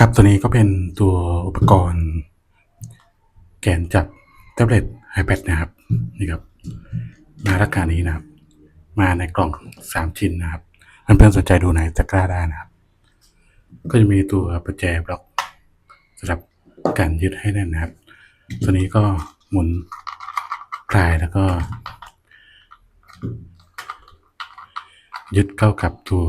ครับตัวนี้ก็เป็นตัวอุปกรณ์ แกนจับแท็บเล็ต iPad นะครับนี่ครับ มาลักกานี้นะครับ มาในกล่องสามชิ้นนะครับเพื่อนๆสนใจดูไหนตะกร้าได้นะครับ ก็จะมีตัวประแจบล็อกสำหรับการยึดให้แน่นนะครับ ตัวนี้ก็หมุนคลายแล้วก็ ยึดเข้ากับตัว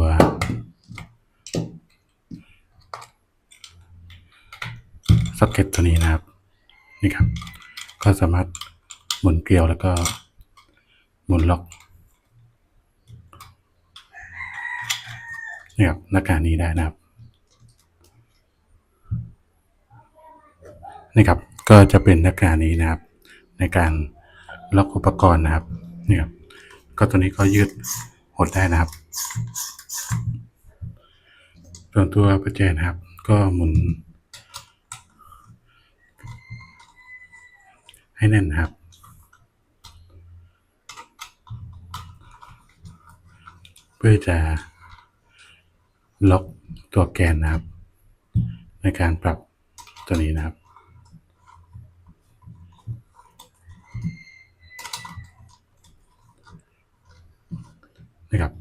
ซ็อกเก็ตตัวนี้นะครับ นี่ครับ ก็สามารถหมุนเกลียวแล้วก็หมุนล็อกนี่ครับหน้าการนี้ได้นะครับนี่ครับก็จะเป็นหน้าการนี้นะครับ ในการล็อกอุปกรณ์นะครับนี่ครับก็ตัวนี้ก็ยืดหดได้นะครับส่วนตัวประแจนะครับ ก็หมุน ให้แน่นครับ เพื่อจะล็อกตัวแกนนะครับ ในการปรับตัวนี้นะครับนะครับ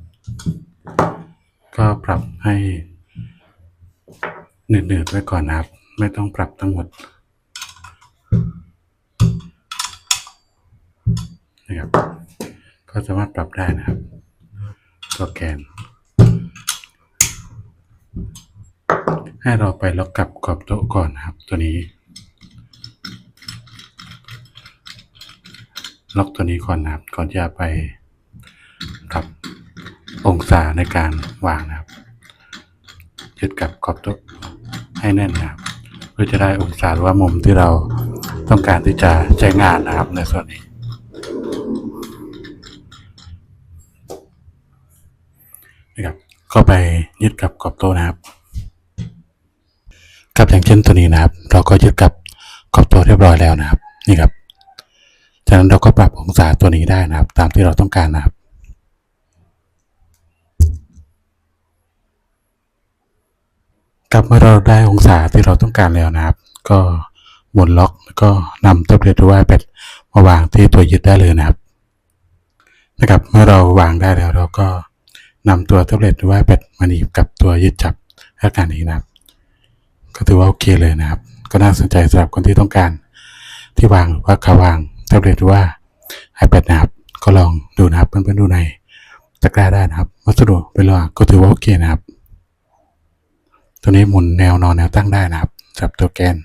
ก็ปรับให้หนืดๆไว้ก่อนนะครับ ไม่ต้องปรับทั้งหมด นะครับ ก็สามารถปรับได้นะครับตัวแกน ให้เราไปล็อกกับขอบโต๊ะก่อนนะครับ ตัวนี้ ล็อกตัวนี้ก่อนนะครับ ก่อนที่จะไปปรับองศาในการวางนะครับยึดกับขอบโต๊ะให้แน่นนะครับเพื่อจะได้องศาหรือว่ามุมที่เราต้องการที่จะใช้งานนะครับในส่วนนี้ นะครับก็ไปยึดกับขอบโต๊ะนะครับกับอย่างเช่นตัวนี้นะครับ เราก็ยึดกับขอบโต๊ะเรียบร้อยแล้วนะครับ นี่ครับ จากนั้นเราก็ปรับองศาตัวนี้ได้นะครับ ตามที่เราต้องการนะครับ กลับเมื่อเราได้องศาที่เราต้องการแล้วนะครับ ก็หมุนล็อกแล้วก็นำแท็บเล็ตหรือว่า iPad มาวางที่ตัวยึดได้เลยนะครับ นะครับ เมื่อเราวางได้แล้วเราก็ นำตัวแท็บเล็ตหรือว่า iPad มาหนีบกับตัวยึดจับอาการนี้นะครับ ก็ถือว่าโอเคเลยนะครับ ก็น่าสนใจสำหรับคนที่ต้องการ ที่วางหรือว่าขาวางแท็บเล็ตหรือว่า iPad นะครับ ก็ลองดูนะครับเพื่อนๆดูในตะกร้าได้นะครับ วัสดุเป็นราก็ถือว่าโอเคนะครับ ตัวนี้หมุนแนวนอนแนวตั้งได้นะครับสำหรับตัวแกน